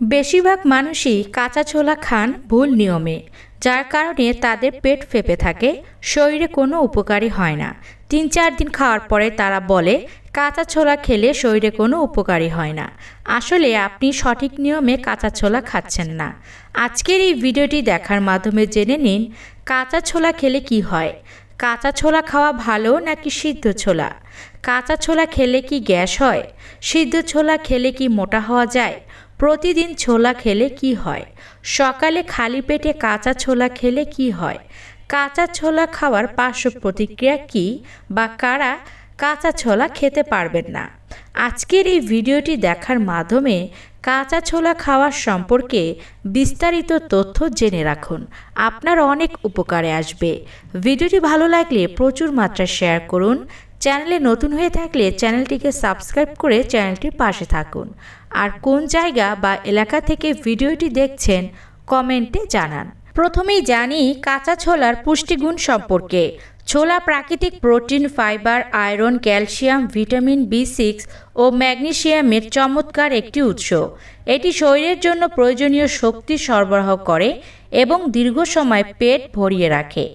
বেশিরভাগ মানুষই কাঁচা ছোলা খান ভুল নিয়মে, যার কারণে তাদের পেট ফেপে থাকে, শরীরে কোনো উপকারী হয় না। তিন চার দিন খাওয়ার পরে তারা বলে, কাঁচা ছোলা খেলে শরীরে কোনো উপকারী হয় না। আসলে আপনি সঠিক নিয়মে কাঁচা ছোলা খাচ্ছেন না। আজকের এই ভিডিওটি দেখার মাধ্যমে জেনে নিন, কাঁচা ছোলা খেলে কি হয়? কাঁচা ছোলা খাওয়া ভালো নাকি সিদ্ধ ছোলা? কাঁচা ছোলা খেলে কি গ্যাস হয়? সিদ্ধ ছোলা খেলে কি মোটা হওয়া যায়? প্রতিদিন ছোলা খেলে কি হয়? সকালে খালি পেটে কাঁচা ছোলা খেলে কি হয়? কাঁচা ছোলা খাওয়ার পার্শ্ব প্রতিক্রিয়া কী বা কারা কাঁচা ছোলা খেতে পারবেন না? আজকের এই ভিডিওটি দেখার মাধ্যমে কাঁচা ছোলা খাওয়ার সম্পর্কে বিস্তারিত তথ্য জেনে রাখুন। আপনার অনেক উপকারে আসবে। ভিডিওটি ভালো লাগলে প্রচুর মাত্রায় শেয়ার করুন চ্যানেলে নতুন হয়ে থাকলে চ্যানেলটিকে সাবস্ক্রাইব করে চ্যানেলটির পাশে থাকুন। আর কোন জায়গা বা এলাকা থেকে ভিডিওটি দেখছেন, কমেন্টে জানান। প্রথমেই জানি কাঁচা ছোলার পুষ্টিগুণ সম্পর্কে। ছোলা প্রাকৃতিক protein, fibre, iron, calcium, vitamin B six ও ম্যাগনেশিয়ামের চমৎকার একটি উৎস। এটি শরীরের জন্য প্রয়োজনীয় শক্তি সরবরাহ করে এবং দীর্ঘ সময় পেট ভরিয়ে রাখে।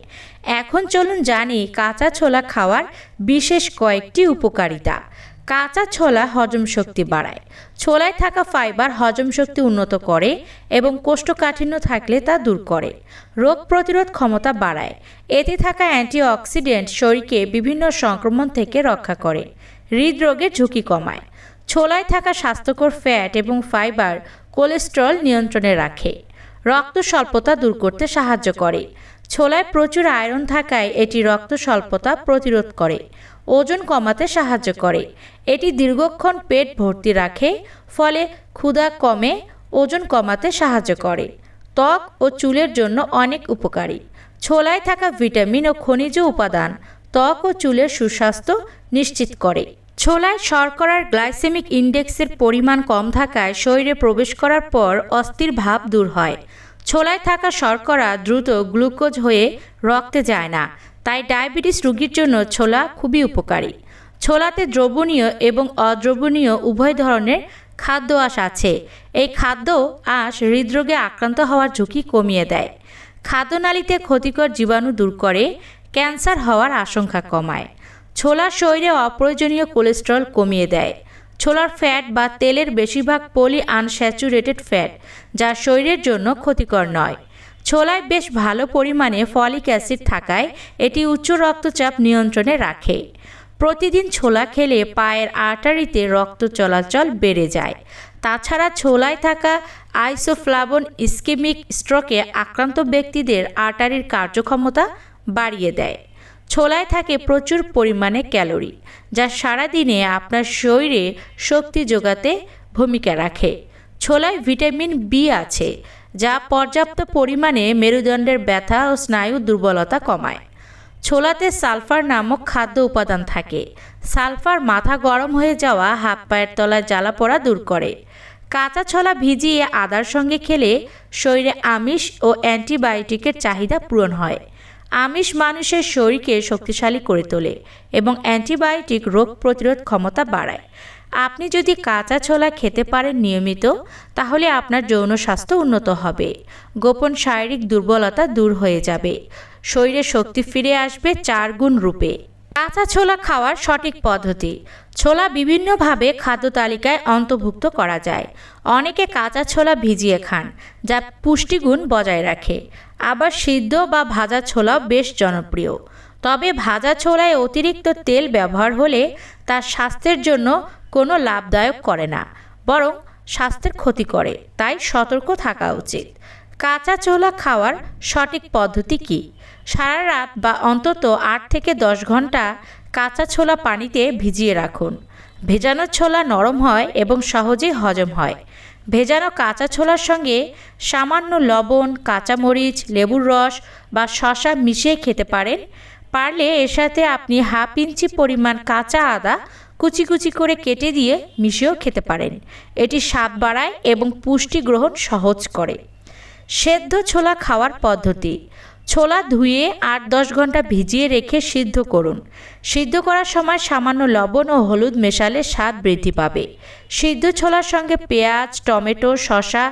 এখন চলুন জানি কাঁচা ছোলা খাওয়ার বিশেষ কয়েকটি উপকারিতা। কাঁচা ছোলা হজম শক্তি বাড়ায়। ছোলায় থাকা ফাইবার হজম শক্তি উন্নত করে এবং কোষ্ঠকাঠিন্য থাকলে তা দূর করে। রোগ প্রতিরোধ ক্ষমতা বাড়ায়। এতে থাকা অ্যান্টিঅক্সিডেন্ট শরীরকে বিভিন্ন সংক্রমণ থেকে রক্ষা করে, হৃদরোগের ঝুঁকি কমায়। ছোলায় থাকা স্বাস্থ্যকর ফ্যাট এবং ফাইবার কোলেস্টেরল নিয়ন্ত্রণে রাখে। রক্ত স্বল্পতা দূর করতে সাহায্য করে। ছোলায় প্রচুর আয়রন থাকায় এটি রক্ত স্বল্পতা প্রতিরোধ করে, ওজন কমাতে সাহায্য করে। এটি দীর্ঘক্ষণ পেট ভর্তি রাখে, ফলে ক্ষুধা কমে, ওজন কমাতে সাহায্য করে। ত্বক ও চুলের জন্য অনেক উপকারী। ছোলায় থাকা ভিটামিন ও খনিজ উপাদান ত্বক ও চুলের সুস্বাস্থ্য নিশ্চিত করে। ছোলায় শর্করার গ্লাইসেমিক ইন্ডেক্সের পরিমাণ কম থাকায় শরীরে প্রবেশ করার পর অস্থির ভাব দূর হয়। ছোলায় থাকা শর্করা দ্রুত গ্লুকোজ হয়ে রক্তে যায় না, তাই ডায়াবেটিস রোগীর জন্য ছোলা খুবই উপকারী। ছোলাতে দ্রবণীয় এবং অদ্রবণীয় উভয় ধরনের খাদ্য আঁশ আছে। এই খাদ্য আঁশ হৃদরোগে আক্রান্ত হওয়ার ঝুঁকি কমিয়ে দেয়। খাদ্যনালীতে ক্ষতিকর জীবাণু দূর করে, ক্যান্সার হওয়ার আশঙ্কা কমায়। ছোলার শরীরে অপ্রয়োজনীয় কোলেস্টেরল কমিয়ে দেয়। ছোলার ফ্যাট বা তেলের বেশিরভাগ পলি আনস্যাচুরেটেড ফ্যাট, যা শরীরের জন্য ক্ষতিকর নয়। ছোলায় বেশ ভালো পরিমাণে ফলিক অ্যাসিড থাকায় এটি উচ্চ রক্তচাপ নিয়ন্ত্রণে রাখে। প্রতিদিন ছোলা খেলে পায়ের আর্টারিতে রক্ত চলাচল বেড়ে যায়। তাছাড়া ছোলায় থাকা আইসোফ্লাবন ইস্কেমিক স্ট্রোকে আক্রান্ত ব্যক্তিদের আর্টারির কার্যক্ষমতা বাড়িয়ে দেয়। ছোলায় থাকে প্রচুর পরিমাণে ক্যালোরি, যা সারাদিনে আপনার শরীরে শক্তি যোগাতে ভূমিকা রাখে। ছোলায় ভিটামিন বি আছে, যা পর্যাপ্ত পরিমাণে মেরুদণ্ডের ব্যথা ও স্নায়ু দুর্বলতা কমায়। ছোলাতে সালফার নামক খাদ্য উপাদান থাকে। সালফার মাথা গরম হয়ে যাওয়া, হাত পায়ের তলায় জ্বালা পোড়া দূর করে। কাঁচা ছোলা ভিজিয়ে আদার সঙ্গে খেলে শরীরে আমিষ ও অ্যান্টিবায়োটিকের চাহিদা পূরণ হয়। আমিষ মানুষের শরীরকে শক্তিশালী করে তোলে এবং অ্যান্টিবায়োটিক রোগ প্রতিরোধ ক্ষমতা বাড়ায়। আপনি যদি কাঁচা ছোলা খেতে পারেন নিয়মিত, তাহলে আপনার যৌন স্বাস্থ্য উন্নত হবে। গোপন শারীরিক দুর্বলতা দূর হয়ে যাবে। শরীরে শক্তি ফিরে আসবে চার গুণ রূপে। কাঁচা ছোলা খাওয়ার সঠিক পদ্ধতি। ছোলা বিভিন্নভাবে খাদ্য তালিকায় অন্তর্ভুক্ত করা যায়। অনেকে কাঁচা ছোলা ভিজিয়ে খান, যা পুষ্টিগুণ বজায় রাখে। আবার সিদ্ধ বা ভাজা ছোলাও বেশ জনপ্রিয়। তবে ভাজা ছোলায় অতিরিক্ত তেল ব্যবহার হলে তা স্বাস্থ্যের জন্য কোনো লাভদায়ক করে না, বরং স্বাস্থ্যের ক্ষতি করে, তাই সতর্ক থাকা উচিত। কাঁচা ছোলা খাওয়ার সঠিক পদ্ধতি কী? সারা রাত বা অন্তত আট থেকে দশ ঘণ্টা কাঁচা ছোলা পানিতে ভিজিয়ে রাখুন। ভেজানো ছোলা নরম হয় এবং সহজেই হজম হয়। ভেজানো কাঁচা ছোলার সঙ্গে সামান্য লবণ, কাঁচামরিচ, লেবুর রস বা শশা মিশিয়ে খেতে পারেন। পারলে এর সাথে আপনি হাফ ইঞ্চি পরিমাণ কাঁচা আদা কুচি কুচি করে কেটে দিয়ে মিশিয়েও খেতে পারেন। এটি স্বাদ বাড়ায় এবং পুষ্টি গ্রহণ সহজ করে। সেদ্ধ ছোলা খাওয়ার পদ্ধতি। ছোলা ধুয়ে আট দশ ঘণ্টা ভিজিয়ে রেখে সিদ্ধ করুন। সিদ্ধ করার সময় সামান্য লবণ ও হলুদ মেশালে স্বাদ বৃদ্ধি পাবে। সিদ্ধ ছোলার সঙ্গে পেঁয়াজ, টমেটো, শসা,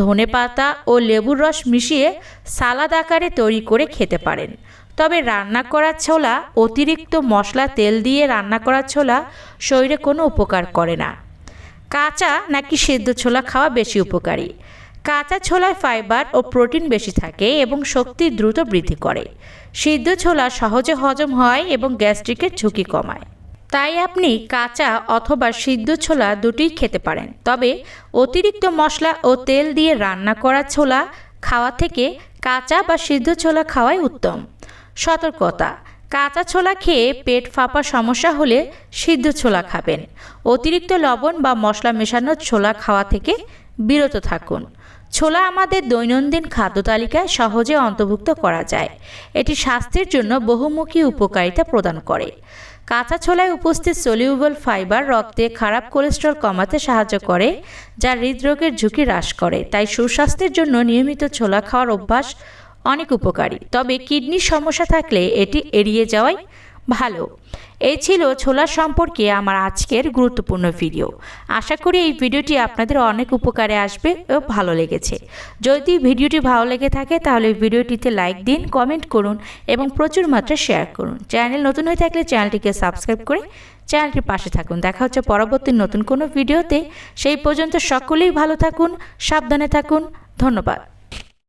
ধনেপাতা ও লেবুর রস মিশিয়ে সালাদ আকারে তৈরি করে খেতে পারেন। তবে রান্না করা ছোলা অতিরিক্ত মশলা তেল দিয়ে রান্না করা ছোলা শরীরে কোনো উপকার করে না। কাঁচা নাকি সিদ্ধ ছোলা খাওয়া বেশি উপকারী। কাঁচা ছোলায় ফাইবার ও প্রোটিন বেশি থাকে এবং শক্তি দ্রুত বৃদ্ধি করে। সিদ্ধ ছোলা সহজে হজম হয় এবং গ্যাস্ট্রিকের ঝুঁকি কমায়। তাই আপনি কাঁচা অথবা সিদ্ধ ছোলা দুটোই খেতে পারেন। তবে অতিরিক্ত মশলা ও তেল দিয়ে রান্না করা ছোলা খাওয়া থেকে কাঁচা বা সিদ্ধ ছোলা খাওয়াই উত্তম। সতর্কতা, কাঁচা ছোলা খেয়ে পেট ফাঁপা সমস্যা হলে সিদ্ধ ছোলা খাবেন। অতিরিক্ত লবণ বা মশলা মেশানো ছোলা খাওয়া থেকে বিরত থাকুন। ছোলা আমাদের দৈনন্দিন খাদ্য তালিকায় সহজে অন্তর্ভুক্ত করা যায়। এটি স্বাস্থ্যের জন্য বহুমুখী উপকারিতা প্রদান করে। কাঁচা ছোলায় উপস্থিত সলিউবল ফাইবার রক্তে খারাপ কোলেস্ট্রল কমাতে সাহায্য করে, যা হৃদরোগের ঝুঁকি হ্রাস করে। তাই সুস্বাস্থ্যের জন্য নিয়মিত ছোলা খাওয়ার অভ্যাস অনেক উপকারী। তবে কিডনির সমস্যা থাকলে এটি এড়িয়ে যাওয়াই ভালো। এই ছিল ছোলা সম্পর্কে আমার আজকের গুরুত্বপূর্ণ ভিডিও। আশা করি এই ভিডিওটি আপনাদের অনেক উপকারে আসবে ও ভালো লেগেছে। যদি ভিডিওটি ভালো লেগে থাকে, তাহলে ভিডিওটিতে লাইক দিন, কমেন্ট করুন এবং প্রচুর মাত্রায় শেয়ার করুন। চ্যানেল নতুন হয়ে থাকলে চ্যানেলটিকে সাবস্ক্রাইব করে চ্যানেলটির পাশে থাকুন। দেখা হচ্ছে পরবর্তী নতুন কোনো ভিডিওতে। সেই পর্যন্ত সকলেই ভালো থাকুন, সাবধানে থাকুন। ধন্যবাদ।